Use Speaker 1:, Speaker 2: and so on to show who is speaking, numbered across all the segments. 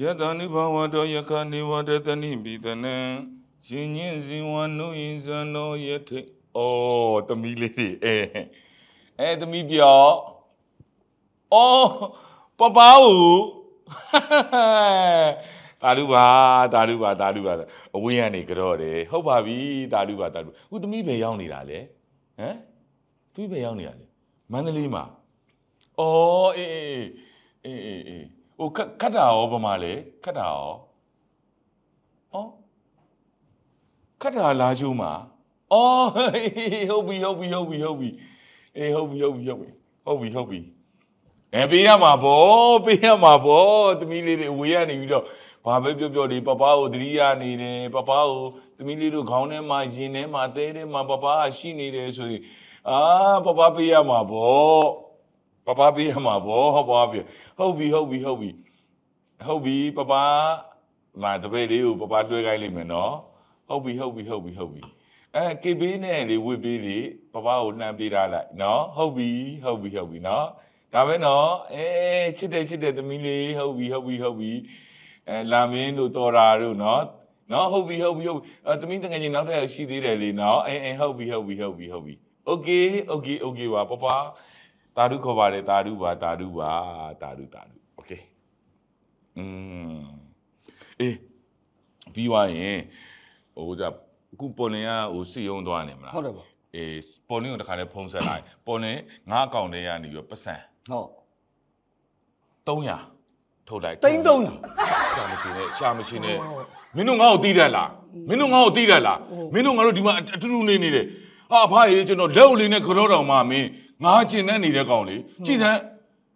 Speaker 1: ယတနိဘဝတောယခနိဝတတနိပိတနံရင်ညင်းဇင်ဝနုယင်ဇံနောယထိဩသမီးလေးတွေအဲအဲသမီးပြော အော်ပပားဦးတာလူပါတာလူပါတာလူပါအဝေးကနေကြော့တယ်ဟုတ်ပါပြီတာလူပါတာလူဦးသမီးပဲရောက်နေတာလေဟမ်သမီးပဲရောက်နေတာလေမန္တလေးမှာအော်အေးအေးအေးအေးအေးဟိုခက်ခတ်တာရောဗမာလေခတ်တာရောအော်ခတ်တာလာချိုးမှာအော်ဟုတ်ပြီဟုတ်ပြီဟုတ်ပြီဟုတ်ပြီအေးဟုတ်ပြီဟုတ်ပြီဟုတ်ပြီဟုတ်ပြီဟုတ်ပြီ အဲပေးရမှာဗောပေးရမှာဗောသမီးလေးတွေအဝေးကနေပြီးတော့ဘာပဲပြောပြောဒီပပကိုသတိရနေတယ်ပပကိုသမီးလေးတို့ခေါင်းထဲမှာရင်ထဲမှာသဲထဲမှာပပကရှိနေတယ်ဆိုရင်အာပပပေးရမှာဗောပပပေးရမှာဗောဟုတ်ပါပြီဟုတ်ပြီဟုတ်ပြီဟုတ်ပြီဟုတ်ပြီပပမာတပည့်လေးကိုပပလွှဲခိုင်းလိမ့်မယ်နော်ဟုတ်ပြီဟုတ်ပြီဟုတ်ပြီဟုတ်ပြီအဲကေဘေးနဲ့လေဝစ်ပေးလေပပကိုလှမ်းပေးထားလိုက်နော်ဟုတ်ပြီဟုတ်ပြီဟုတ်ပြီနော် ဒါပဲနော်အဲချစ်တယ်ချစ်တယ်သမီးလေးဟုတ်ပြီဟုတ်ပြီဟုတ်ပြီအဲလာမင်းတို့တော်တာတို့နော်နော်ဟုတ်ပြီဟုတ်ပြီဟုတ်ပြီအဲသမီးတကယ်ကြီးနောက်ထပ်ရှိသေးတယ်လေနော်အဲအဲဟုတ်ပြီဟုတ်ပြီဟုတ်ပြီဟုတ်ပြီโอเคโอเคโอเคပါပပတာဓုခေါ်ပါတယ်တာဓုပါတာဓုပါတာဓုတာဓုโอเคอืมအေးပြီးသွားရင်ဟိုကြအခုပေါ်နေကဟိုစီယုံသွားနေမလား
Speaker 2: ဟုတ်တယ်ပေါ့
Speaker 1: အေးပေါ်နေကိုတခါလေးဖုံးဆက်လိုက်ပေါ်နေငါအကောင့်ထဲကနေပြီးတော့ပတ်စံ
Speaker 2: ဟုတ်
Speaker 1: 300ထုတ်လိုက်
Speaker 2: တိန်းတုံး
Speaker 1: ရှာမချင်နဲ့ရှာမချင်နဲ့မင်းတို့ငါ့ကိုတီးတတ်လားမင်းတို့ငါ့ကိုတီးတတ်လားမင်းတို့ငါတို့ဒီမှာအတူတူနေနေတယ်ဟာအဖရေကျွန်တော်လက်ဦးလေးနဲ့ခရောတော်မှာမင်းငါကျင်တဲ့နေတဲ့ကောင်လေကြည်စမ်း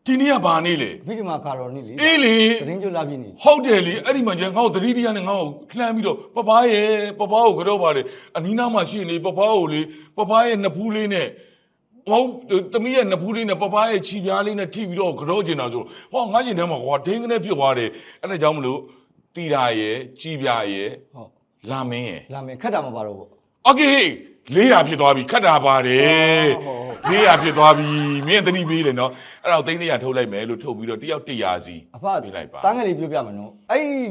Speaker 1: ဒီနေ့ကဘာနေလဲ
Speaker 2: ဗီဒီမာကာရော်နေလေ
Speaker 1: အေးလေ
Speaker 2: သတင်းကြလာပြင်းနေ
Speaker 1: ဟုတ်တယ်လေအဲ့ဒီမှာကျန်ငါ့ကိုသတိတရားနဲ့ငါ့ကိုလှမ်းပြီးတော့ပပရဲ့ပပကိုကြောက်ပါတယ်အနီးနားမှာရှိနေပပကိုလေပပရဲ့နှစ်ဖူးလေးနဲ့ ဟုတ်တမီးရဲ့နှစ်ဖူးလေးနဲ့ပပရဲ့ခြိပြားလေးနဲ့ထိပြီးတော့ကြောကျင်တာဆိုဟောငါကျင်ထဲမှာကွာဒင်းကနေဖြစ်သွားတယ်အဲ့ဒါကြောင့်မလို့တီတာရဲ့ခြိပြားရဲ့
Speaker 2: ဟုတ်
Speaker 1: လာမင်းရဲ့
Speaker 2: လာမယ်ခက်တာမပါတော့ဘူး
Speaker 1: โอเค400ဖြစ်သွားပြီခတ်တာပါတယ်
Speaker 2: ဟုတ်ဟုတ်
Speaker 1: 400ဖြစ်သွားပြီမင်းသတိပေးတယ်နော်အဲ့တော့သိန်း400ထုတ်လိုက်မယ်လို့ထုတ်ပြီးတော့တယောက်100စီ
Speaker 2: အဖ
Speaker 1: ပေးလိုက်ပါ
Speaker 2: တန်းငယ်လေးပြောပြမယ်နော်အဲ့ဒီ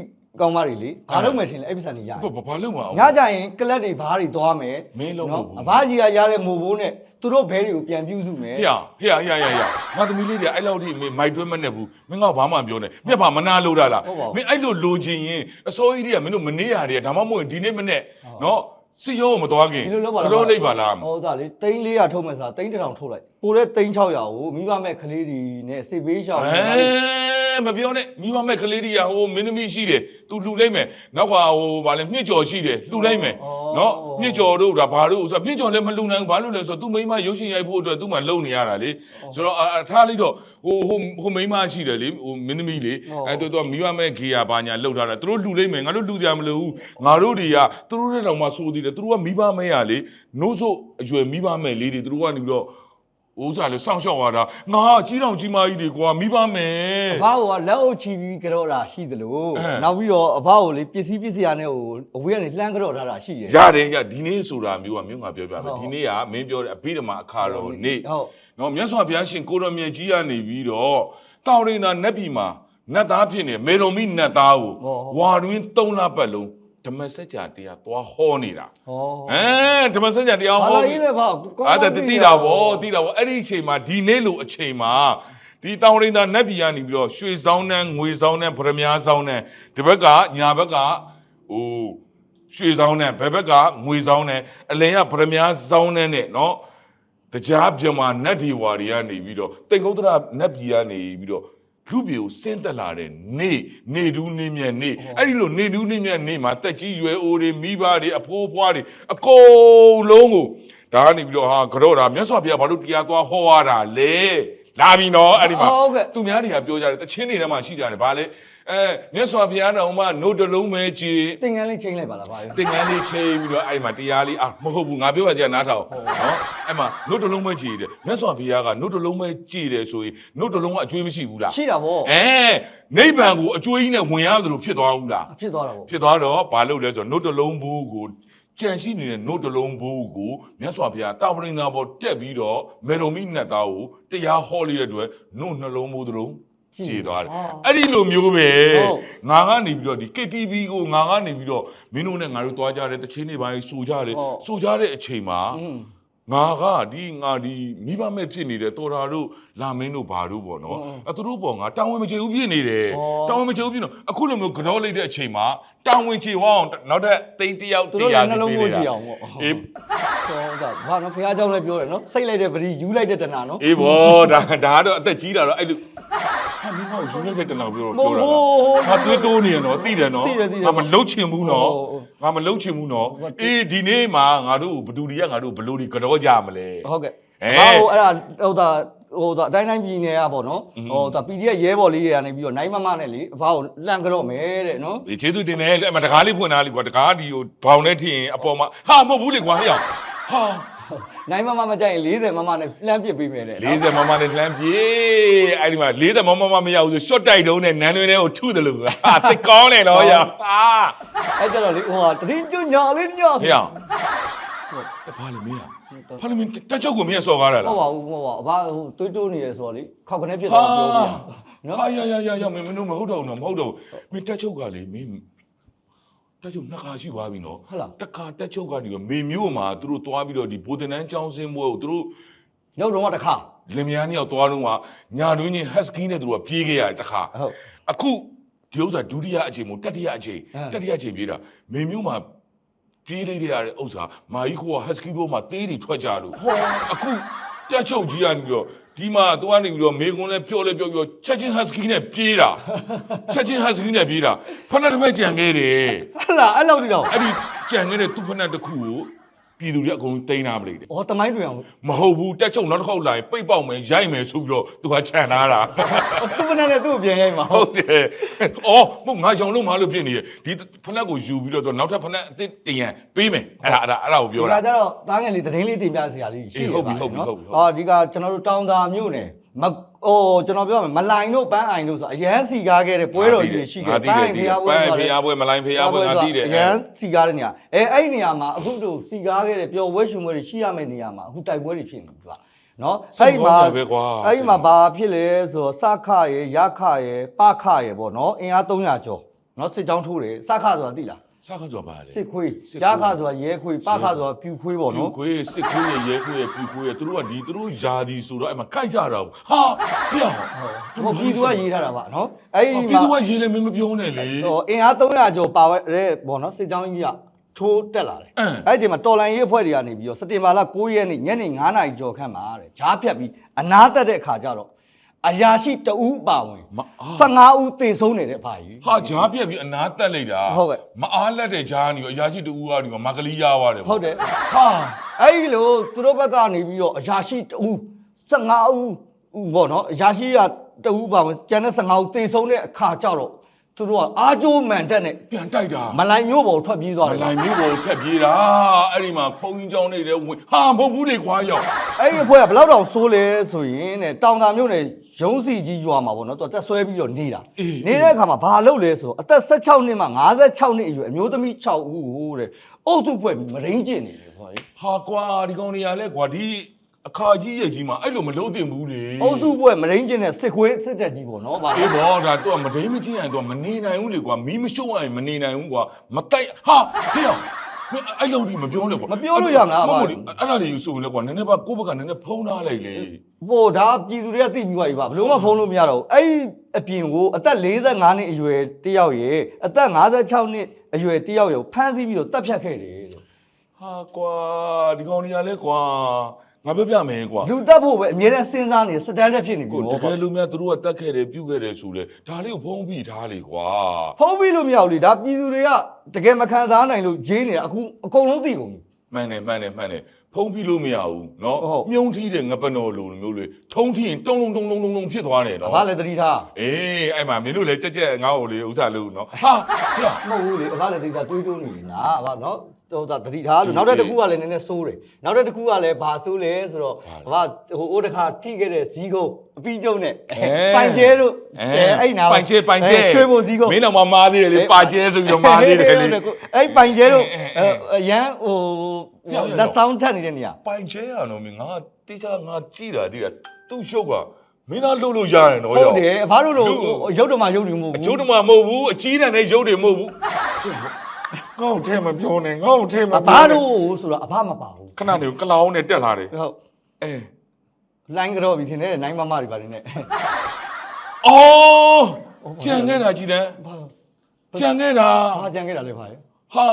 Speaker 2: ကောင်မတွေလေဘာလုပ်မယ်ထင်လဲအဲ့ပစ္စံနေရ
Speaker 1: ဘာဘာလုပ်မှာအောင်
Speaker 2: ညကြရင်ကလပ်တွေဘားတွေသွားမယ်
Speaker 1: မင်းလုံးမဟုတ်ဘူး
Speaker 2: အဖကြီးကရတဲ့မိုးဘိုးနဲ့ သူတို့ဘဲတွေကိုပြန်ပြုစုမယ်
Speaker 1: ဟေ့ဟေ့ဟေ့ဟေ့ဟေ့ငါသမီးလေးတွေအဲ့လောက်ထိမင်းမိုက်တွဲမနဲ့ဘူးမင်းကဘာမှပြောနေမြက်ပါမနာလို့တာလားမင်းအဲ့လိုလိုချင်ရင်အစိုးရကြီးတွေကမင်းတို့မနေရတယ်ဒါမှမဟုတ်ဒီနေ့မနဲ့နော်စစ်ရောမသွားခင်
Speaker 2: ဒီလိုလုပ်ပါလား
Speaker 1: ကြောလိုက်ပါလား
Speaker 2: ဟုတ်သားလေတိန်း400ထုတ်မယ်ဆိုတာတိန်း1000ထုတ်လိုက်ပိုတဲ့တိန်း600ကိုမိဘမဲ့ကလေးတွေနဲ့စိတ်ပေးရှောင်
Speaker 1: အဲမပြောနဲ့မိမမဲ့ကလေးတွေကဟိုမင်းသမီးရှိတယ် तू လှူလိုက်မယ်နောက်ကဟိုဗာလဲမြင့်ကျော်ရှိတယ်လှူလိုက်မယ် နော်မြင့်ကျော်တို့ဒါဘာတို့ဆိုမြင့်ကျော်လည်းမလှူနိုင်ဘူးဘာလို့လဲဆိုတော့ तू မိမရုပ်ရှင်ရိုက်ဖို့အတွက် तू မှလုံနေရတာလေဆိုတော့အထားလိုက်တော့ဟိုဟိုဟိုမိမရှိတယ်လေဟိုမင်းသမီးလေအဲတူတော့မိမမဲ့ဂေယာဘာညာလှုပ်ထားတာသူတို့လှူလိုက်မယ်ငါတို့လှူကြမလို့ငါတို့တွေကသူတို့တဲ့တောင်မှစိုးသေးတယ်သူတို့ကမိဘမဲ့ရလေနိုးစို့အရွယ်မိဘမဲ့လေးတွေသူတို့ကနေပြီးတော့ ဥစားလေစောင့်ရှောက်ရတာငါကကြီးတောင်ကြီးမကြီးတွေကွာမိဘမဲ့
Speaker 2: အဖကလက်အုပ်ချီပြီးကြောတာရှိသလို
Speaker 1: အဲ
Speaker 2: နောက်ပြီးတော့အဖကိုလေပစ္စည်းပစ္စည်းရနဲ့ဟိုအဝေးကနေလှမ်းကြောထားတာရှိတယ်
Speaker 1: ရတယ်ရဒီနေ့ဆိုတာမျိုးကမျိုးငါပြောပြမယ်
Speaker 2: ဟုတ်
Speaker 1: ဒီနေ့ကမင်းပြောတဲ့အဘိဓမ္မာအခါတော်နေ့
Speaker 2: ဟုတ်
Speaker 1: နော်မြတ်စွာဘုရားရှင်ကိုရမြတ်ကြီးကနေပြီးတော့တောင်ရင်သာနတ်ပြည်မှာနတ်သားဖြစ်နေမေရုံမိနတ်သားကိုဝါတွင်3လပတ်လုံးဓ မ္မစကြာတရားသွားဟောနေတာ
Speaker 2: ဟော
Speaker 1: အဲဓမ္မစကြာတရား
Speaker 2: ဘာ
Speaker 1: ဟော
Speaker 2: လာ
Speaker 1: ပြီး
Speaker 2: ကြီးလဲဖ
Speaker 1: အဲ့ဒါတိတာဗောတိတာဗောအဲ့ဒီအချိန်မှာဒီနေ့လိုအချိန်မှာဒီတောင်ရင်သာနတ်ပြည်ကနေပြီးတော့ရွှေဆောင်နဲ့ငွေဆောင်နဲ့ဗရမ ्या ဆောင်နဲ့ဒီဘက်ကညာဘက်ကဟိုရွှေဆောင်နဲ့ဘယ်ဘက်ကငွေဆောင်နဲ့အလင်ကဗရမ ्या ဆောင်နဲ့နဲ့နော်တရားပြမနတ်ဒီဝါတွေကနေပြီးတော့တိန်ကုတ်တရနတ်ပြည်ကနေပြီးတော့ လူပြေကိုဆင်းသက်လာတဲ့နေနေဒူးနေမြတ်နေအဲ့ဒီလိုနေဒူးနေမြတ်နေမှာတက်ကြီးရွယ်အိုတွေမိဘတွေအဖိုးအဖွားတွေအကုန်လုံးကိုဒါကနေပြီးတော့ဟာကြော့တာမြတ်စွာဘုရားဘာလို့တရားသွားဟောရတာလဲလာပြီနော်အဲ့ဒီမှာ
Speaker 2: ဟုတ်ကဲ့
Speaker 1: သူများတွေကပြောကြတယ်တချင်းတွေထဲမှာရှိကြတယ်ဗာလေ အဲမြတ်စွာဘုရားတော်မှာနှုတ်တလုံးပဲကြည်
Speaker 2: တင်ငန်းလေးချိန်လိုက်ပါလားဖာ
Speaker 1: သင်္ကန်းလေးချိန်ပြီးတော့အဲ့ဒီမှာတရားလေးအာမဟုတ်ဘူးငါပြောပါကြနားထောင်နော်အဲ့မှာနှုတ်တစ်လုံးပဲကြည်တယ်မြတ်စွာဘုရားကနှုတ်တစ်လုံးပဲကြည်တယ်ဆိုရင်နှုတ်တစ်လုံးကအကျွေးမရှိဘူးလား
Speaker 2: ရှိတာဗော
Speaker 1: အဲနိဗ္ဗာန်ကိုအကျွေးကြီးနဲ့ဝင်ရသလိုဖြစ်သွားဘူးလား
Speaker 2: ဖြစ်သွားတာဗော
Speaker 1: ဖြစ်သွားတော့ဘာလုပ်လဲဆိုတော့နှုတ်တစ်လုံးဘူးကိုကြံရှိနေတဲ့နှုတ်တစ်လုံးဘူးကိုမြတ်စွာဘုရားတာဝရိန္ဒာဘောတက်ပြီးတော့မေရုံမိနတ်သားကိုတရားဟောလေးတဲ့အတွက်နှုတ်နှလုံးဘူးတစ်လုံး ခြေသွားတယ်
Speaker 2: ဟာ
Speaker 1: အဲ့ဒီလိုမျိုးပဲ
Speaker 2: ဟုတ်
Speaker 1: ငါကနေပြီးတော့ဒီ KTV ကိုငါကနေပြီးတော့မင်းတို့နဲ့ငါတို့သွားကြတယ်တချင်းတွေပိုင်းစူကြတယ်
Speaker 2: ဟုတ်
Speaker 1: စူကြတဲ့အချိန်မှာ
Speaker 2: อืม
Speaker 1: ငါကဒီငါဒီမိဘမဲ့ဖြစ်နေတဲ့တော်တာတို့လာမင်းတို့ဘာတို့ပေါ့နော်
Speaker 2: ဟုတ်
Speaker 1: အဲသူတို့ပေါ့ငါတောင်းဝင်မချေဘူးဖြစ်နေတယ်
Speaker 2: ဩ
Speaker 1: တောင်းဝင်မချေဘူးဖြစ်နေအခုလိုမျိုးကြောလိုက်တဲ့အချိန်မှာတောင်းဝင်ချေဝအောင်နောက်ထပ်တိန်တယောက်
Speaker 2: သူတို့လည်းနှလုံး
Speaker 1: ပေး
Speaker 2: ကို
Speaker 1: နေတာ
Speaker 2: ကြည့်အောင်ပေါ့
Speaker 1: အေး
Speaker 2: ဟောဒါဘာနော်ဖះเจ้าလည်းပြောတယ်နော်စိတ်လိုက်တဲ့ပရိယူလိုက်တဲ့တဏနာနော်
Speaker 1: အေးဘောဒါဒါကတော့အသက်ကြီးတာတော့အဲ့လိုဟာမင်းကယူနေတဲ့တနောက်ပြော
Speaker 2: မဟုတ်
Speaker 1: ပြောတာ
Speaker 2: ဘူး
Speaker 1: ငါတွေးတိုးနေရနော်သိတယ်နော်
Speaker 2: သိတယ်သိတယ်
Speaker 1: ငါမလှုပ်ချင်ဘူးနော်
Speaker 2: ဟုတ်ဟုတ်
Speaker 1: ငါမလှုပ်ချင်ဘူးနော်
Speaker 2: ဟုတ်
Speaker 1: အေးဒီနေ့မှာငါတို့ဘသူတွေကငါတို့ဘလို့ဒီကြောကြမလဲ
Speaker 2: ဟုတ်ကဲ့
Speaker 1: အဲ
Speaker 2: ဘာဟိုအဲ့ဒါဟိုဒါဟိုဒါအတိုင်းတိုင်းပြည်နယ်ကပေါ့နော်
Speaker 1: อืม
Speaker 2: ဟိုဒါ PDF ရဲဘော်လေးတွေကနေပြီးတော့နိုင်မမနဲ့လေဘာကိုလန့်ကြတော့မယ်တဲ့နော်
Speaker 1: ဒီကျေးဇူးတင်တယ်အဲ့မှာတကားလေးဖွင့်ထားလိကွာတကားဒီကိုဘောင်နဲ့ထင်ရင်အပေါ်မှာဟာမဟုတ်ဘူးလေကွာဟဲ့အောင်ဟာ
Speaker 2: နိုင်မမမကြိုက်ရင်40မမနဲ့လန့်ပစ်ပေးမယ်တဲ့နော်
Speaker 1: 40မမနဲ့လှမ်းပြေးအဲ့ဒီမှာ40မမမမရဘူးဆို short တိုက်တုံးနဲ့နန်းတွင်ထဲကိုထုတယ်လို့ဟာတိတ်ကောင်းတယ်နော်ရဟာ
Speaker 2: အဲ့ကြတော့လေဟိုဟာတရင်ကျွညာလေးညော
Speaker 1: ဟဲ့အောင်ဘာလဲမင်းဘာလဲမင်းတက်ချုပ်ကိုမင်းစော်ကားတာ
Speaker 2: ဟုတ်
Speaker 1: လား
Speaker 2: ပါဘူးဟုတ်ပါဘူးဘာဟိုတွေးတိုးနေရဆိုတော့လေခောက်ကနေဖြစ်
Speaker 1: ဟာ
Speaker 2: သွားပြောပြနော်
Speaker 1: ဟာရရရရမင်းမင်းတို့မဟုတ်တော့ဘူးနော်မဟုတ်တော့ဘူးမင်းတက်ချုပ်ကလေမင်း တက်ချုပ်နှစ်ခါရှိသွားပြီနော်
Speaker 2: ဟုတ်လား
Speaker 1: တခါတက်ချုပ်ကနေမေမျိုးမှာသူတို့သွားပြီးတော့ဒီဘိုးတင်နန်းကျောင်းစင်းပွဲကိုသူတို့
Speaker 2: ရောက်တော့တခါ
Speaker 1: လင်မယားနှစ်ယောက်သွားတော့ကညာတွင်းချင်း husky နဲ့သူတို့ကပြေးခဲ့ရတယ်တခါ
Speaker 2: ဟုတ်
Speaker 1: အခုဒီဥစ္စာဒုတိယအချိန်မို့တတိယအချိန်
Speaker 2: အဲ
Speaker 1: တတိယအချိန်ပြေးတာမေမျိုးမှာပြေးလိုက်ရတဲ့ဥစ္စာမာကြီးကိုက husky ဘိုးမှာသေးတွေထွက်ကြလို့
Speaker 2: ဟော
Speaker 1: အခုတက်ချုပ်ကြီးကနေပြီးတော့ ဒီမှာသူကနေပြီးတော့မေကွန်းလဲပြောလဲပြောပြောချက်ချင်း husky နဲ့ပြေးတာချက်ချင်း husky နဲ့ပြေးတာဖဏတစ်မဲ့ကြံခဲ့တယ်
Speaker 2: ဟလာအဲ့လောက်တိတော့
Speaker 1: အဲ့ဒီကြံခဲ့တဲ့သူ့ဖဏတစ်ခုကို ပြည်သူတွေအကုန်တိန်းထားပလိုက်တယ်
Speaker 2: ဩတမိုင်းတွင်အောင်
Speaker 1: မဟုတ်ဘူးတက်ချုပ်နောက်တစ်ခေါက်လာရင်ပိတ်ပေါက်မယ်ရိုက်မယ်ဆိုပြီးတော့သူကခြံထားတာ
Speaker 2: သူမနဲ့နဲ့သူ့ကိုပြန်ရိုက်မှာ
Speaker 1: ဟုတ်တယ်။အော်မဟုတ်ငါရောင်လို့မလို့ဖြစ်နေတယ်ဒီဖနက်ကိုယူပြီးတော့သူနောက်ထပ်ဖနက်အစ်စ်တရံပေးမယ်အဲ့ဒါအဲ့ဒါအဲ့ဒါကိုပြော
Speaker 2: ဒီ
Speaker 1: တာ
Speaker 2: ကကြတော့တားငယ်လေးသတင်းလေးတင်ပြစရာလေးရှိ
Speaker 1: အေး
Speaker 2: ရ
Speaker 1: ဟုတ်ပြီ
Speaker 2: ပါ
Speaker 1: ဟုတ်ပြီ
Speaker 2: နော်
Speaker 1: ဟုတ်ပြီ
Speaker 2: ဟာဒီကကျွန်တော်တို့တောင်သာမြို့နယ် မဟိုကျွန်တော်ပြောမယ်မလိုင်တို့ပန်းအိုင်တို့ဆိုအရန်စီကားခဲ့တဲ့ပွဲတော်ကြီးတွေရှိခဲ့
Speaker 1: ငါသိတယ်သိတယ်ပန်းဖျားပွဲမလိုင်းဖျားပွဲငါသိတယ်
Speaker 2: အရန်စီကားတဲ့နေရာအဲအဲ့ဒီနေရာမှာအခုတို့စီကားခဲ့တဲ့ပျော်ပွဲရှင်ပွဲတွေရှိရမယ့်နေရာမှာအခုတိုက်ပွဲတွေဖြစ်နေပြီကွာနော်အဲ့ဒီမှာ
Speaker 1: ပဲကွာ
Speaker 2: အဲ့ဒီမှာဘာဖြစ်လဲဆိုတော့စခရယ်ရခရယ်ပခရယ်ပေါ့နော်အင်အား300ကျော်နော်စစ်ကြောင်းထိုးတယ်စခဆိုတာသိလား
Speaker 1: စားခါကြောပါလေ
Speaker 2: စစ်ခွေး
Speaker 1: စစ်
Speaker 2: ရ
Speaker 1: ခွေး
Speaker 2: ခဆိုတာရဲခွေးပခဆိုတာပြူခွေးပေါ့
Speaker 1: ပြူ
Speaker 2: နော်
Speaker 1: ခွေးစစ်ခွေးရဲ့ရဲခွေးရဲ့ပြူခွေးရဲ့သူတို့ကဒီသူတို့ယာဒီဆိုတော့အဲ့မှာကိုက်ကြတာဘူးဟာပြအောင်
Speaker 2: ဟိုပြည်သူကရေးထားတာပါနော်အဲ့ဒီ
Speaker 1: ပြည်
Speaker 2: မှာ
Speaker 1: သူကရေးလဲမင်းမပြောနဲ့လေ
Speaker 2: ဟိုအင်အား300ကျော်ပါရဲပေါ့နော်စစ်ကြောင်းကြီးကထိုးတက်လာတယ်
Speaker 1: အင်း
Speaker 2: အဲ့ဒီမှာတော်လိုင်းရေးအဖွဲ့တွေကနေပြီးတော့စတင်ဘာလ9ရက်နေ့ညနေ9နာရီကျော်ခန့်မှာတဲ့ဂျားဖြတ်ပြီးအနားတက်တဲ့အခါကျတော့ အရာရှိတဦးအပါဝင်
Speaker 1: မအား
Speaker 2: 15ဦးသေဆုံးနေတဲ့ဘာကြီး
Speaker 1: ဟာဂျားပြက်ပြီးအနားတက်လိုက်တာ
Speaker 2: ဟုတ်ကဲ့
Speaker 1: မအားလက်တဲ့ဂျားနီကိုအရာရှိတူဦးကဒီမှာမကလေးရသွားတယ်ပေါ့
Speaker 2: ဟုတ်တယ်
Speaker 1: ဟာ
Speaker 2: အဲ့ဒီလိုသူတို့ဘက်ကနေပြီးတော့အရာရှိတဦး15ဦးပေါ့နော်အရာရှိကတဦးပါဝင်ကျန်တဲ့15ဦးသေဆုံးတဲ့အခါကျတော့ သူတို့ကအားကျိုးမှန်တက်နဲ့
Speaker 1: ပြန်တိုက်တာ
Speaker 2: မလိုက်မျိုးပေါ်ထွက်ပြေးသွား
Speaker 1: မ
Speaker 2: တယ်
Speaker 1: လိုင်မျိုးပေါ်ဖြတ်ပြေးတာအဲ့ဒီမှာဖုန်းကြီးကြောင်းနေတယ်ဝင်ဟာမဟုတ်ဘူးလေခွာရောက်
Speaker 2: အဲ့ဒီအဖွဲကဘယ်လောက်တောင်ဆိုးလဲဆိုရင်တဲ့တောင်သာမြို့နယ်ရုံးစီကြီးရွာမှာပေါ့နော်သူကတက်ဆွဲပြီးတော့နေတာနေတဲ့အခါမှာဘာလုပ်လဲဆိုတော့အသက်16နှစ်မှ56နှစ်အရွယ်အမျိုးသမီး6ဦးကိုတဲ့အုပ်စုဖွဲ့ပြီးမရင်းကျင်နေတယ်ခွာကြီး
Speaker 1: ဟာကွာဒီကောင်နေရာလဲကွာဒီ အခါကြီးရဲ့ကြီးမှာအဲ့လိုမလုံးတင်ဘူးလေ
Speaker 2: အုပ်စုဖွဲ့မရင်းကျင်တဲ့စစ်ခွေးစစ်တပ်ကြီးပေါ့နော်ဗာ
Speaker 1: အေးဘောဒါတော့မဒိမချင်းရင်တော့မနေနိုင်ဘူးလေကွာမီးမရှို့ရင်မနေနိုင်ဘူးကွာမတိုက်ဟာဟေ့အောင်မင်းအဲ့လိုဒီမပြောနဲ့ကွာ
Speaker 2: မပြောလို့ရမလား
Speaker 1: မ
Speaker 2: ဗာ
Speaker 1: ဟုတ်ဘူးအဲ့ဒါတွေဆိုရင်လည်းကွာနည်းနည်းပါကိုယ့်ဘက်ကနည်းနည်းဖုံးထားလိုက်လေ
Speaker 2: ဟိုဒါပြည်သူတွေကသိပြီးသွားပြီဗာဘယ်လို့မှဖုံးလို့မရတော့ဘူးအဲ့ဒီအပြင်ကိုအသက်45နှစ်အရွယ်တယောက်ရေအသက်56နှစ်အရွယ်တယောက်ရေကိုဖမ်းဆီးပြီးတော့တပ်ဖြတ်ခဲ့တယ်လို့
Speaker 1: ဟာကွာဒီကောင်တွေကလည်းကွာ ငါပြောပြမယ်ကွာ
Speaker 2: လူတက်ဖို့ပဲအမြဲတမ်းစဉ်းစားနေစတန်လက်ဖြစ်နေပြီ
Speaker 1: ကိုတ
Speaker 2: ပေါ့
Speaker 1: ကယ်လို့များသူတို့ကတတ်ခဲ့တယ်ပြုတ်ခဲ့တယ်ဆိုလေဒါလေးကိုဖုံးပြီးထားလေကွာ
Speaker 2: ဖုံးပြီးလို့မရဘူးလေဒါပြည်သူတွေကတကယ်မခံစားနိုင်လို့ဂျင်းနေတာအခုအကုန်လုံးသိကုန်ပြီ
Speaker 1: မှန်တယ်မှန်တယ်မှန်တယ်ဖုံးပြီးလို့မရဘူးเนาะ
Speaker 2: ဟုတ်
Speaker 1: မြုံထီးတဲ့ငပနော်လိုမျိုးလေထုံးထီးရင်တုံလုံးတုံလုံးတုံလုံးဖြစ်သွားတယ်เนาะ
Speaker 2: ဘာလဲတတိထား
Speaker 1: အေးအဲ့မှာမင်းတို့လည်းကြက်ကြက်ငါ့ကိုလေဥစ္စာလို့เนาะဟာပြ
Speaker 2: မဟုတ်ဘူးလေဘာလဲတတိထားတွေးတိုးနေနာဘာနော် တော့ဒါတတိထားလို့နောက်တစ်ခုကလည်းနည်းနည်းစိုးတယ်နောက်တစ်ခုကလည်းဘာစိုးလဲဆိုတော့ဘာဟိုအိုးတစ်ခါထိခဲ့တဲ့ဇီးကုန်းအပီးကျုံနဲ့ပိုင်ကျဲတို့အဲ့နာ
Speaker 1: ပိုင်ကျဲပိုင်ကျဲ
Speaker 2: ရွှေဘိုဇီးကုန်း
Speaker 1: မင်းတော့မမားသေးတယ်လေပါကျဲဆိုပြီးတော့မားသေးတယ်လေ
Speaker 2: အဲ့ပိုင်ကျဲတို့
Speaker 1: အဲအဲအဲ
Speaker 2: အရန်ဟို
Speaker 1: ရောက်ရောက်
Speaker 2: လက်ဆောင်ထက်နေတဲ့နေရာ
Speaker 1: ပိုင်ကျဲရတော့မင်းငါတိကျငါကြည့်တာတိတာသူ့ရှုပ်ကမင်းသားလှုပ်လို့ရတယ်နော်
Speaker 2: ဟု
Speaker 1: ရော
Speaker 2: တ်တယ်အဖားတို့တို့ရုပ်တော်မှရုပ်တွေမဟုတ်
Speaker 1: အ
Speaker 2: ဘူး
Speaker 1: ချိုးတမမဟုတ်ဘူးအကြီးတန်းနဲ့ရုပ်တွေမဟုတ်ဘူး ငေါ့ထဲမပြောနဲ့ငေါ့ထဲမ
Speaker 2: အဖားတို့ဆိုတော့အဖားမပါဘူး
Speaker 1: ခဏနေကလောင်နဲ့တက်လာတယ်
Speaker 2: ဟုတ်
Speaker 1: အဲ
Speaker 2: လိုင်းကြောပြီထင်တယ်နိုင်မမတွေပါနေနဲ့
Speaker 1: အော်ကြံခဲ့တာကြီးတန်း
Speaker 2: ဘာ
Speaker 1: ကြံခဲ့တာ
Speaker 2: ဘာကြံခဲ့တာလဲဖားရ
Speaker 1: ဟာ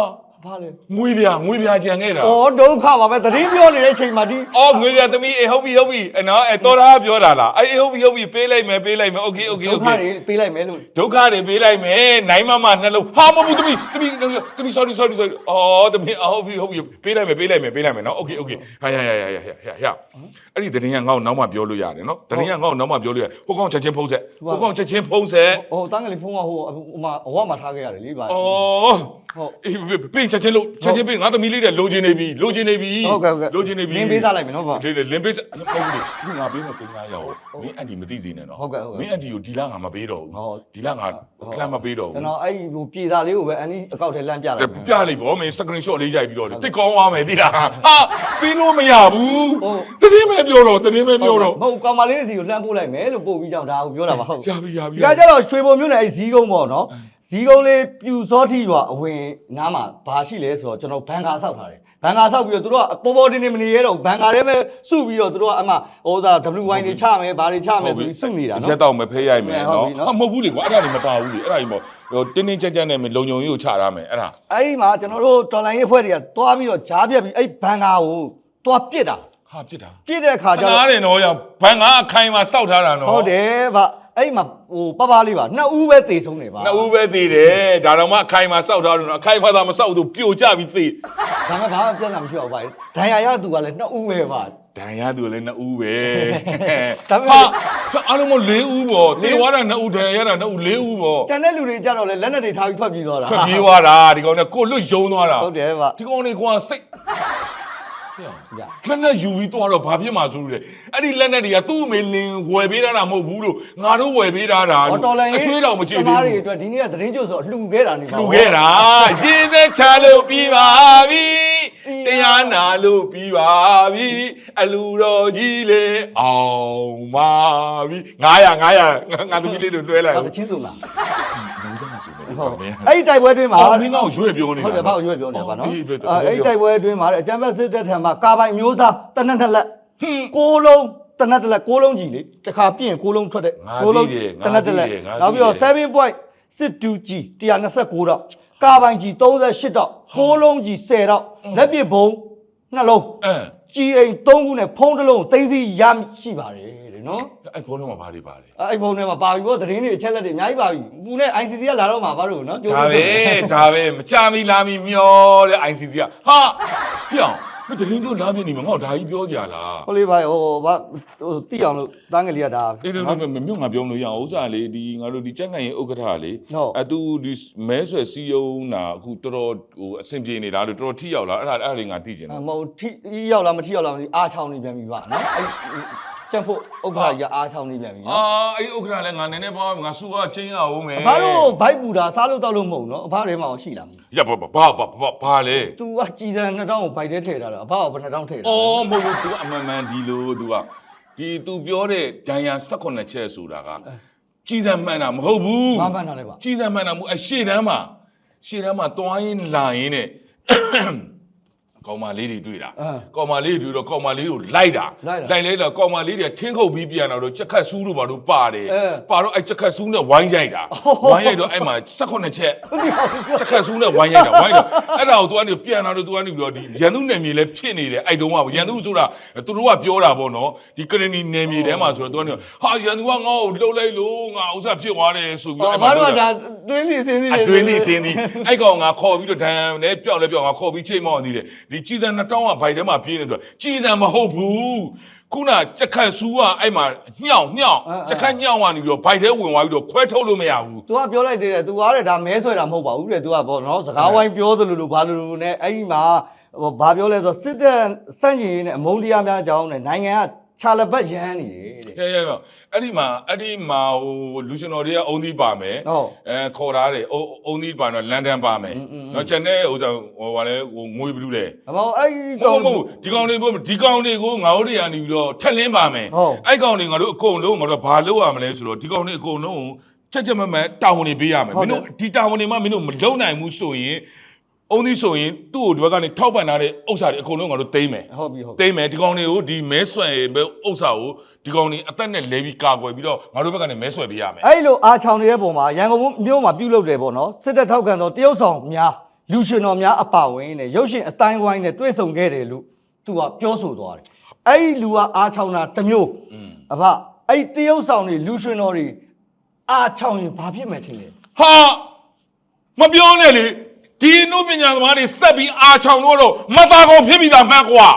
Speaker 2: ဘာလဲ
Speaker 1: ငွေပြငွေပြကြံခဲ့တာ
Speaker 2: ဩဒုက္ခပါပဲသတင်းပြောနေတဲ့အချိန်မှာဒီ
Speaker 1: အော်ငွေပြသမီးအေးဟုတ်ပြီဟုတ်ပြီအနော်အဲတော်သားပြောတာလားအေးဟုတ်ပြီဟုတ်ပြီပေးလိုက်မယ်ပေးလိုက်မယ်โอเคโอเค
Speaker 2: ဒု
Speaker 1: โอ
Speaker 2: က္ခ
Speaker 1: เค
Speaker 2: တွေပေးလိုက်မယ်လို့
Speaker 1: ဒုက္ခတွေပေးလိုက်မယ်နိုင်မမနှလုံးဟာမဟုတ်ဘူးသမီးသမီးသမီး sorry sorry sorry အော်သမီးဟုတ်ပြီဟုတ်ပြီပေးလိုက်မယ်ပေးလိုက်မယ်ပေးလိုက်မယ်နော်โอเคโอเคဟာရရရရရရရအဲ့ဒီတရင်ကငေါ့နောက်မှပြောလို့ရတယ်နော်တရင်ကငေါ့နောက်မှပြောလို့ရတယ်ဟိုကောင်ချက်ချင်းဖုံးဆက်ဟိုကောင်ချက်ချင်းဖုံးဆက်
Speaker 2: ဟိုတန်းကလေးဖုန်းကဟိုဟိုမှာအဝမှာထားခဲ့ရတယ်လေဗျာ
Speaker 1: အော်
Speaker 2: ဟုတ်
Speaker 1: အေးပင်းချက်ချင်းလို့ချက်ချင်းပင်းငါသမီးလေးတဲ့လိုချင်နေပြီလိုချင်နေပြီ
Speaker 2: ဟုတ်ကဲ့ဟုတ်ကဲ့
Speaker 1: လိုချင်နေပြီ
Speaker 2: လင်းပေးသားလိုက်မယ်နော်ဗျာ
Speaker 1: ဒီလင်းပေးစားဟုတ်ဘူးလေခုငါပေးမယ်ပင်းသားရောက်မင်းအန်တီမသိစေနဲ့နော်
Speaker 2: ဟုတ်ကဲ့ဟုတ်ကဲ့
Speaker 1: မင်းအန်တီကိုဒီလားငါမပေးတော့
Speaker 2: ဟုတ်
Speaker 1: ဘူးဒီလားငါကလမ်းမပေးတော့
Speaker 2: ကျွန်
Speaker 1: ဘူး
Speaker 2: တော်အဲ့ဟိုပြေစာလေးကိုပဲအန်ဒီအကောက်ထဲလမ်းပြလိုက်မယ်
Speaker 1: ပြလိုက်ဗောမင်း screen shot လေးရိုက်ပြီးတော့တိတ်ကောင်းသွားမယ်သိလားဟာပြီးလို့မရဘူး
Speaker 2: ဟုတ်
Speaker 1: တတင်းပဲပြောတော့တတင်းပဲပြောတော့
Speaker 2: မဟုတ်ကောင်မလေးစီကိုလှမ်းပို့လိုက်မယ်လို့ပို့ပြီးကြောင်ဒါကိုပြောတာပါဟုတ်
Speaker 1: ရပြီရပြီ
Speaker 2: ဒီကကြတော့ရွှေဘုံမြို့နယ်အဲ့ဇီးကုန်းပေါ့နော် ဇီးကုန်းလေးပြူစောထီရွာအဝင်နားမှာဘာရှိလဲဆိုတော့ကျွန်တော်ဘန်ကာဆောက်ထားတယ်ဘန်ကာဆောက်ပြီးတော့သူတို့ကပေါ်ပေါ်တင်းတင်းမနေရတော့ဘန်ကာထဲပဲစုပြီးတော့သူတို့ကအမှဟိုသာ WY တွေချမယ်ဘာတွေချမယ်ဆိုပြီးစုနေတာ
Speaker 1: ရက်
Speaker 2: နော်
Speaker 1: တော့မဖေးရိုက်မယ်
Speaker 2: ဟုတ်
Speaker 1: နော်
Speaker 2: ပြီနော်
Speaker 1: ဟာမဟုတ်ဘူးလေကွာအဲ့ဒါတွေမပါဘူးလေအဲ့ဒါကြီးပေါ့ဟိုတင်းတင်းကြပ်ကြပ်နဲ့လုံုံကြီးကိုချထားမယ်အဲ့ဒါ
Speaker 2: အဲ့ဒီမှာကျွန်တော်တို့တော်လိုင်းရေးဖွဲ့တွေကတွားပြီးတော့ကြားပြက်ပြီးအဲ့ဘန်ကာကိုတွားပြစ်တာ
Speaker 1: ဟာပြစ်တာ
Speaker 2: ပြစ်တဲ့အခါ
Speaker 1: ခ
Speaker 2: ကျ
Speaker 1: ဏ
Speaker 2: တော့
Speaker 1: တယ်နော်ရဘန်ကအခိုင်မှာစောက်ထားတာနော်
Speaker 2: ဟုတ်တယ်ဗျ အဲ့ဒီမှာဟိုပပလေးပါနှစ်ဦးပဲတေဆုံးနေပါ
Speaker 1: နှစ်ဦးပဲသေးတယ်ဒါတော့မှအခိုင်မှာစောက်ထားတယ်နော်အခိုင်မှာသာမစောက်သူပြိုကျပြီးသေ
Speaker 2: ဒါကဘာမှပြဿနာမရှိတော့ဘူးဗျဒဏ်ရာရသူကလည်းနှစ်ဦးပဲပါ
Speaker 1: ဒဏ်ရသူလည်းနှစ်ဦးပဲ
Speaker 2: ဒါပေမဲ့
Speaker 1: ဟာအားလုံးမ၄ဦးပေါ့တေသွားတာနှစ်ဦးဒဏ်ရရတာနှစ်ဦး၄ဦးပေါ့
Speaker 2: တန်တဲ့လူတွေကြတော့လေလက်နဲ့တွေထားပြီးထွက်ပြေးသွားတာ
Speaker 1: ထွက်ပြေးသွားတာဒီကောင်နဲ့ကိုလွတ်ယုံသွားတာ
Speaker 2: ဟုတ်တယ်ဗျ
Speaker 1: ဒီကောင်တွေကစိတ်
Speaker 2: ဗျ
Speaker 1: လက်နဲ့ယူပြီးသွားတော့ဘာဖြစ်မှာဆိုလို့လေအဲ့ဒီလက်နဲ့တွေကသူ့အမေလင်ဝယ်ပေးတာမဟုတ်ဘူးလို့ငါတို့ဝယ်ပေးတာတာ
Speaker 2: အော်တော်လိုင်း
Speaker 1: အချွေးတော်မကြည့်
Speaker 2: သမား
Speaker 1: သေး
Speaker 2: တွေ
Speaker 1: ဘူး
Speaker 2: အတွက်ဒီနေ့ကသတင်းကြိုဆိုလှူခဲ့တာနေပါ
Speaker 1: လူခဲ့တာရင်းစက်ချလို့ပြီးပါပြီတရားနာလို့ပြီးပါပြီအလူတော်ကြီးလေအောင်ပါပြီ900 900ငါသမီးလေးတို့လွှဲလိုက်
Speaker 2: ဟုတ်တချင်းဆိုလား
Speaker 1: ဘူးတော့ဆို
Speaker 2: ဟုတ်
Speaker 1: မင်း
Speaker 2: အဲ့ဒီတိုက်ပွဲအတွင်းမှာ
Speaker 1: အော်မင်းကရွေ့ပြောနေတာ
Speaker 2: ဟုတ်တယ်ဘာကိုရွေးပြောနေတာပါနော်
Speaker 1: အေးပဲ
Speaker 2: အဲ့ဒီတိုက်ပွဲအတွင်းမှာတဲ့အကြမ်းဖက်စစ်တပ်ထံမှာကာပိုင်မျိုးစားတနက်နှစ်လက်
Speaker 1: ဟွန်း
Speaker 2: ကိုးလုံးတနက်တစ်လက်ကိုးလုံးကြီးလေတစ်ခါပြင့်ကိုးလုံးထွက်တဲ့
Speaker 1: ငါ
Speaker 2: ကိုးလုံး
Speaker 1: သိတယ်ငါ
Speaker 2: တနက်တစ်လက်
Speaker 1: သိတယ်ငါ
Speaker 2: နောက်ပြီးတော့
Speaker 1: သိတယ်
Speaker 2: 7 point စစ်တူကြီး129တော့ကာပိုင်ကြီး38တော့ကိုးလုံးကြီး10တော့လက်ပစ်ဘုံနှလုံး
Speaker 1: အဲ
Speaker 2: ကြီးအိမ်3ခုနဲ့ဖုံးတစ်လုံးသိသိရရှိပါတယ်တဲ့ နော်
Speaker 1: အဲ့ဖုန်းထဲမှာဘာတွေပါလဲ
Speaker 2: အဲ့ဖုံးထဲမှာပါပြီဗောသတင်းတွေအချက်လက်တွေအများကြီးပါပြီပူနဲ့ ICC ကလာတော့မှာဘာလို့နော်ကြိုး
Speaker 1: ဒါ
Speaker 2: လို့
Speaker 1: ပဲဒါပဲမကြမီလာမီမျောတဲ့ ICC ကဟာပြောင်းမတရင်တို့လာပြနေမှာငါ့ဒါကြီးပြောကြလား
Speaker 2: ဟုတ်လေးပါဟိုဘာဟိုတိအောင်လို့တန်းကလေးကဒါ
Speaker 1: အေးတော့မြို့ငါပြောလို့ရအောင်ဥစားလေဒီငါတို့ဒီကြက်ကန်ရင်ဥက္ကဋ္ဌလေ
Speaker 2: ဟုတ်
Speaker 1: အဲသူဒီမဲဆွယ်စီယုံနာအခုတော်တော်ဟိုအဆင်ပြေနေတာလို့တော်တော်ထိရောက်လာအဲ့ဒါအဲ့ဒါတွေငါသိကျင်တယ်
Speaker 2: မဟုတ်ထိရောက်လားမထိရောက်လားမသိအားချောင်းနေပြန်ပြီပါနော် အဲ့ကျန်ဖို့ဥက္ကဋ္ဌကြီးကအားချောင်းနေပြန်ပြီ
Speaker 1: အာ
Speaker 2: နော်
Speaker 1: အဲ့ဥက္ကဋ္ဌလည်းငါနည်းနည်းပေါ့ငါစုကချင်းရအောင်မယ်
Speaker 2: အဖားတို့ဘိုက်ပူတာစားလို့တောက်လို့မဟုတ်ဘူးနော်အဖားတွေမှာရှိလားမသိ
Speaker 1: ရဘာဘာဘာဘာဘာလဲ
Speaker 2: သူကကြည်စံ2000ကိုဘိုက်ထဲထည့်ထားတော့အဖားကဘယ်2000ထည့်ထား
Speaker 1: အော်မဟုတ်ဘူး तू အမှန်မှန်ဒီလို तू ကဒီ तू ပြောတဲ့ဒဏ်ရာ18ချက်ဆိုတာကကြီးစံမှန်တာမဟုတ်ဘူး
Speaker 2: ငါမှန်တာလဲပါ
Speaker 1: ကြီးစံမှန်တာမဟုတ်အရှေ့တန်းမှာရှေ့တန်းမှာတွားရင်လာရင်နဲ့ ကောင်မလေးတွေတွေ့တာကောင်မလေးတွေတွေ့တော့ကောင်မလေးကိုလိုက်တာ
Speaker 2: လိုက်
Speaker 1: လိုက်တော့ကောင်မလေးတွေထင်းခုတ်ပြီးပြန်လာတော့ချက်ခတ်ဆူးတို့ဘာတို့ပါတယ်ပါတော့အဲ့ချက်ခတ်ဆူးနဲ့ဝိုင်းရိုက်တာဝိုင်းရိုက်တော့အဲ့မှာ18ချက်
Speaker 2: ချ
Speaker 1: က်ခတ်ဆူးနဲ့ဝိုင်းရိုက်တာဝိုင်းတော့အဲ့ဒါကိုသူကနေပြန်လာတော့သူကနေပြီးတော့ဒီရန်သူနယ်မြေလဲဖြစ်နေတယ်အဲ့တုန်းကရန်သူဆိုတာသူတို့ကပြောတာပေါ့နော်ဒီကရင်နီနယ်မြေထဲမှာဆိုတော့သူကနေဟာရန်သူကငါ့ကိုလှုပ်လိုက်လို့ငါဥစ္စာဖြစ်သွားတယ်ဆိုပြီးတော့
Speaker 2: အဲ့မှာဘာလို့ဒါတွင်းစီစင်းစီ
Speaker 1: တွင်းစီစင်းစီအဲ့ကောင်ငါခေါ်ပြီးတော့ဒဏ်နဲ့ပြောက်လဲပြောက်ငါခေါ်ပြီးချိန်မောင်းနေတယ်ဒီကြည်စံ2000ကဘိုက်ထဲမှာပြေးနေဆိုကြည်စံမဟုတ်ဘူးခုနကြက်ခတ်ဆူးကအဲ့မှာညှောင်ညှောင်ကြက်ခတ်ညှောင်ကနေပြီးတော့ဘိုက်ထဲဝင်သွားပြီးတော့ခွဲထုတ်လို့မရဘူး
Speaker 2: သူကပြောလိုက်သေးတယ်သူကတဲ့ဒါမဲဆွဲတာမဟုတ်ပါဘူးတဲ့သူကပေါ့နော်စကားဝိုင်းပြောသလိုလိုဘာလိုလိုနဲ့အဲ့ဒီမှာဟိုဘာပြောလဲဆိုစစ်တပ်စန့်ကျင်ရေးနဲ့အမုန်းတရားများကြောင်းနဲ့နိုင်ငံက ခြာလဘတ်ရမ်းနေတယ်တဲ့
Speaker 1: ဟဲ့ဟဲ့ဟဲ့အဲ့ဒီမှာအဲ့ဒီမှာဟိုလူရှင်တော်တွေကအုံသီးပါမယ်
Speaker 2: ဟုတ်
Speaker 1: အဲခေါ်ထားတယ်အုံအုံသီးပါတော့လန်ဒန်ပါမယ်
Speaker 2: อืม
Speaker 1: နော်ကျန်တဲ့ဟိုဆောင်ဟိုဘာလဲဟိုငွေဘလူးလဲ
Speaker 2: အမောအဲ့ဒီ
Speaker 1: မဟုကောင် တ်မဟုတ်ဒီကောင်တွေပေါ့ဒီကောင်တွေကိုငါတို့တွေကနေပြီးတော့ထက်လင်းပါမယ်
Speaker 2: ဟုတ်
Speaker 1: အဲ့ကောင်တွေငါတို့အကုန်လုံးငါတို့ဘာလုပ်ရမလဲဆိုတော့ဒီကောင်တွေအကုန်လုံးကိုချက်ချက်မတ်မတ်တာဝန်တွေပေးရမယ်မင်းတို့ဒီတာဝန်တွေမှမင်းတို့မလုပ်နိုင်ဘူးဆိုရင် အုံသီးဆိုရင်သူ့ကိုဒီဘက်ကနေထောက်ပံ့ထားတဲ့ဥစ္စာတွေအကုန်လုံးငါတို့သိမ်းမယ်
Speaker 2: ဟုတ်ပြီဟုတ်ပြီ
Speaker 1: သိမ်းမယ်ဒီကောင်တွေကိုဒီမဲဆွဲပဲဥစ္စာကိုဒီကောင်တွေအသက်နဲ့လဲပြီးကာကွယ်ပြီးတော့ငါတို့ဘက်ကနေမဲဆွဲပေးရမယ်
Speaker 2: အဲ့လိုအားချောင်နေတဲ့ပုံမှာရန်ကုန်မြို့မှာပြုလုပ်တယ်ပေါ့နော်စစ်တပ်ထောက်ခံသောတရုတ်ဆောင်များလူရှင်တော်များအပါဝင်နဲ့ရုပ်ရှင်အတိုင်းဝိုင်းနဲ့တွေ့ဆုံခဲ့တယ်လို့သူကပြောဆိုသွားတယ်အဲ့ဒီလူကအားချောင်တာတစ်မျိုး
Speaker 1: อืม
Speaker 2: အဖအဲ့ဒီတရုတ်ဆောင်တွေလူရှင်တော်တွေအားချောင်ရင်ဘာဖြစ်မယ်ထင်လဲ
Speaker 1: ဟာမပြောနဲ့လေ ဒီအနုပညာသမားတွေစက်ပြီးအာချောင်လို့တော့မသားကောင်ဖြစ်ပြီးသားမှန်ကွာ